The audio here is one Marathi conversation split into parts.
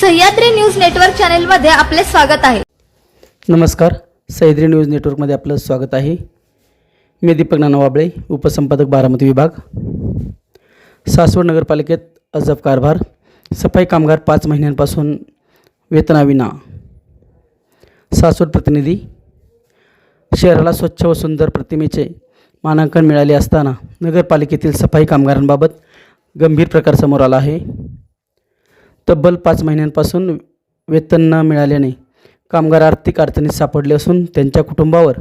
सह्याद्री न्यूज नेटवर्क चॅनेलमध्ये आपले स्वागत आहे. नमस्कार सह्याद्री न्यूज नेटवर्कमध्ये आपलं स्वागत आहे. मी दीपक नानावाबळे उपसंपादक बारामती विभाग. सासवड नगरपालिकेत अजब कारभार सफाई कामगार पाच महिन्यांपासून वेतनाविना. सासवड प्रतिनिधी शहराला स्वच्छ व सुंदर प्रतिमेचे मानांकन मिळाले असताना नगरपालिकेतील सफाई कामगारांबाबत गंभीर प्रकार समोर आला आहे. तब्बल पाच महिन्यांपासून वेतन न मिळाल्याने कामगार आर्थिक अडचणीत सापडले असून त्यांच्या कुटुंबावर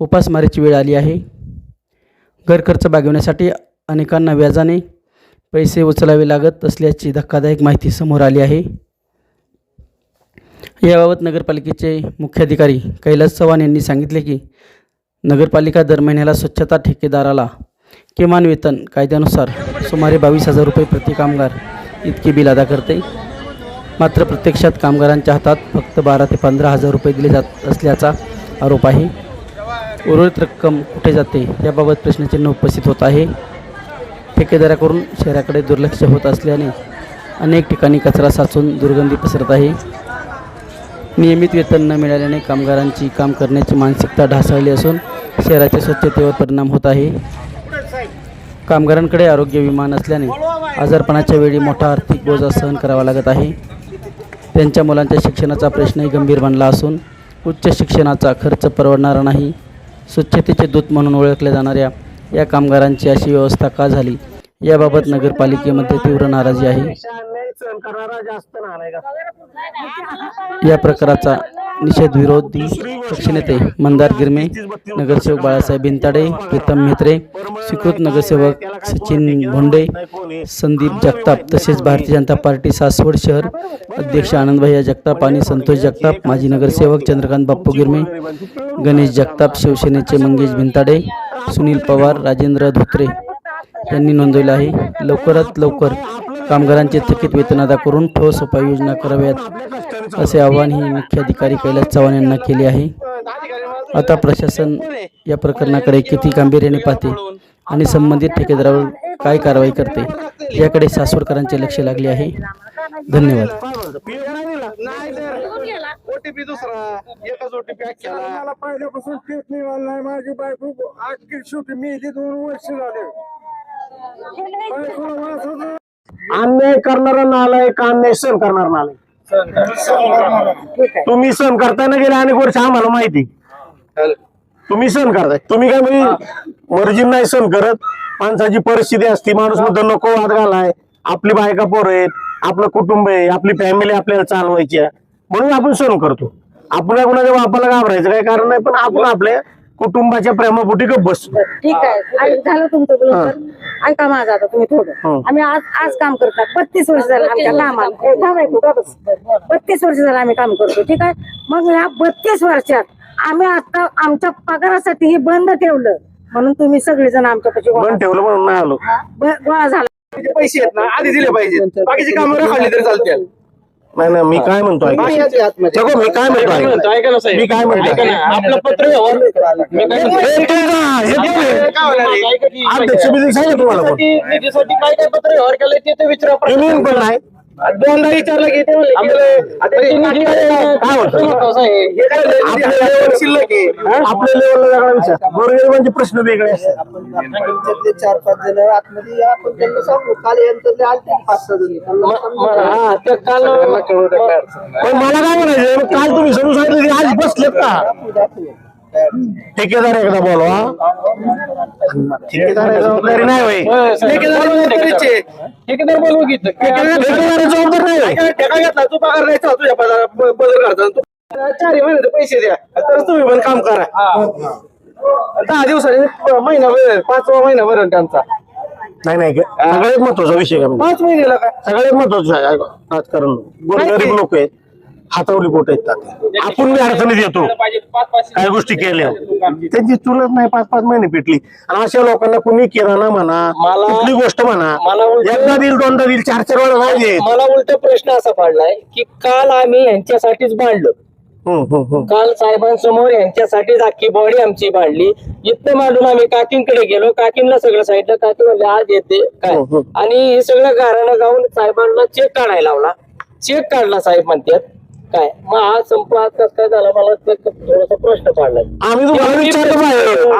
उपासमारीची वेळ आली आहे. घर खर्च भागवण्यासाठी अनेकांना व्याजाने पैसे उचलावे लागत असल्याची धक्कादायक माहिती समोर आली आहे. याबाबत नगरपालिकेचे मुख्याधिकारी कैलास चव्हाण यांनी सांगितले की नगरपालिका दर महिन्याला स्वच्छता ठेकेदाराला किमान वेतन कायद्यानुसार सुमारे बावीस हजार रुपये प्रति कामगार इतके बिल अदा करते. मात्र प्रत्यक्षात कामगारांच्या हातात फक्त बारा ते पंधरा हजार रुपये दिले जात असल्याचा आरोप आहे. उर्वरित रक्कम कुठे जाते याबाबत प्रश्नचिन्ह उपस्थित होत आहे. ठेकेदाराकडून शहराकडे दुर्लक्ष होत असल्याने अनेक ठिकाणी कचरा साचून दुर्गंधी पसरत आहे. नियमित वेतन न मिळाल्याने कामगारांची काम करण्याची मानसिकता ढासळली असून शहराच्या स्वच्छतेवर परिणाम होत आहे. कामगारांकडे आरोग्य विमा नसल्याने आजारपणाच्या वेळी मोठा आर्थिक बोजा सहन करावा लागत आहे. त्यांच्या मुलांच्या शिक्षणाचा प्रश्नही गंभीर बनला असून उच्च शिक्षणाचा खर्च परवडणारा नाही. स्वच्छतेचे दूत म्हणून ओळखल्या जाणाऱ्या या कामगारांची अशी व्यवस्था का झाली? याबाबत नगरपालिकेमध्ये तीव्र नाराजी आहे. या प्रकाराचा निषेध विरोधी पक्षनेते मंदार गिरमे नगरसेवक बाळासाहेब बिनताडे प्रीतम म्हेत्रे स्वीकृत नगरसेवक सचिन भोंडे संदीप जगताप तसेच भारतीय जनता पार्टी सासवड शहर अध्यक्ष आनंदभैया जगताप आणि संतोष जगताप माजी नगरसेवक चंद्रकांत बाप्पू गिरमे गणेश जगताप शिवसेनेचे मंगेश भिंताडे सुनील पवार राजेंद्र धोत्रे यांनी नोंदवलं आहे. लवकरात लवकर कामगारांचे थकीत वेतन अदा करून ठोस उपाययोजना कराव्यात असे आवाहनही मुख्याधिकारी कैलास चव्हाण यांना केले आहे. आता प्रशासन या प्रकरणाकडे किती गांभीर्याने पाहते आणि संबंधित ठेकेदारावर काय कारवाई करते याकडे सासवडकरांचे लक्ष लागले आहे. धन्यवाद. ओटीपी दुसरा एकच ओटीपी केला. मला पहिल्यापासून पीठ मिळालं नाही माझी अन्याय करणारा नालाय का अन्याय सहन करणार नालाय तुम्ही सहन करताना गेले अनेक वर्ष आम्हाला माहिती तुम्ही सहन करताय. तुम्ही काय म्हणजे मर्जी नाही सहन करत. माणसाची परिस्थिती असती माणूस म्हणतो नको वाद घालाय. आपली बायका पोर आहेत. आपलं कुटुंब आहे. आपली फॅमिली आपल्याला चालवायची आहे. म्हणून आपण सहन करतो. आपण कुणाच्या बापाला घाबरायचं काही कारण नाही पण आपण आपल्या कुटुंबाच्या प्रेमापोटी गप बसतो ठीक आहे. ऐक- झालं तुमचं. ऐका माझं आता तुम्ही थोडं. आम्ही आज आज काम करतात बत्तीस वर्ष झालं आमच्या कामाला. बत्तीस वर्ष झालं आम्ही काम करतो ठीक आहे? मग ह्या बत्तीस वर्षात आम्ही आता आमच्या पगारासाठी हे बंद ठेवलं. म्हणून तुम्ही सगळेजण आमच्यापाशी पण ठेवलं म्हणून नाही आलो. गोळा झाला. पैसे आहेत ना आधी दिले पाहिजे बाकीची कामं खाल्ली तरी चालतील. नाही नाही मी काय म्हणतो ऐका. मी काय म्हणतो ऐका. ऐका ना साहेब. मी काय म्हणतो ऐका ना, आपलं पत्र व्यवहार मी काय म्हणतो? हे हे आहे? अध्यक्ष तुम्हाला. निधीसाठी- काय काय पत्र व्यवहार केले ते तर विचारा. युनियन पण नाही दोनदा विचारलं की ते म्हणले. आता ते काय म्हणतो? हे काय लेवल शिल्लक आहे. आपल्या लेवलला वेगळा विचार गोरगरिबांचे प्रश्न वेगळे असतात चार पाच जण आतमध्ये या, आपण त्यांना सांगू काल यांच्यातले आलते पाच सहा जण त्यांना सांगू. हा, ते काल पण मला काय म्हणायचं काल तुम्ही समजून सांगितलं की आज बसलेत का ठेकेदार एकदा बोलवा. ठेकेदार जबाबदारी नाही होय. ठेकेदार बोलवू जबाबदार नाही होय. ठेका घेतला? तू पगार नाही चालतो तुझ्या पगार ब- बदल करता तू चारही महिन्याचे पैसे द्या. तर तुम्ही पण काम करा. दहा दिवसांनी महिना भरेल पाचवा महिना भरेल त्यांचा. नाही नाही सगळ्यात महत्त्वाचा विषय का म्हणजे? पाच महिन्याला काय? सगळ्यात महत्वाचं आहे. राजकारण गरीब लोक आहेत. हातावली पोट आहेत तात्या. आपण बी अडचणीत येतो. काही गोष्टी केल्या. त्यांची चुलत नाही पाच पाच महिने पेटली. आणि अशा लोकांना कुणी किराणा म्हणा मला- कुठली गोष्ट म्हणा मला उलट- एकदा दिल दोनदा दिल चार चार वेळा नाही देत मला उलट प्रश्न असा पडलाय की काल आम्ही यांच्यासाठीच बांधलो हम्म, हम्म, हम्म. काल साहेबांसमोर यांच्यासाठीच अख्खी बॉडी आमची बांधली इथं मांडून आम्ही काकींकडे गेलो. काकींना सगळं सांगितलं काकी म्हणले आज येते. काय? हो, हो. आणि हे सगळं घरानं गाऊन साहेबांना चेक काढायला लावला. चेक काढला साहेब म्हणतात. काय? मग हा संप आज कसं काय झाला? मला थोडासा प्रश्न पडलाय. आम्ही तुम्हाला विचारलं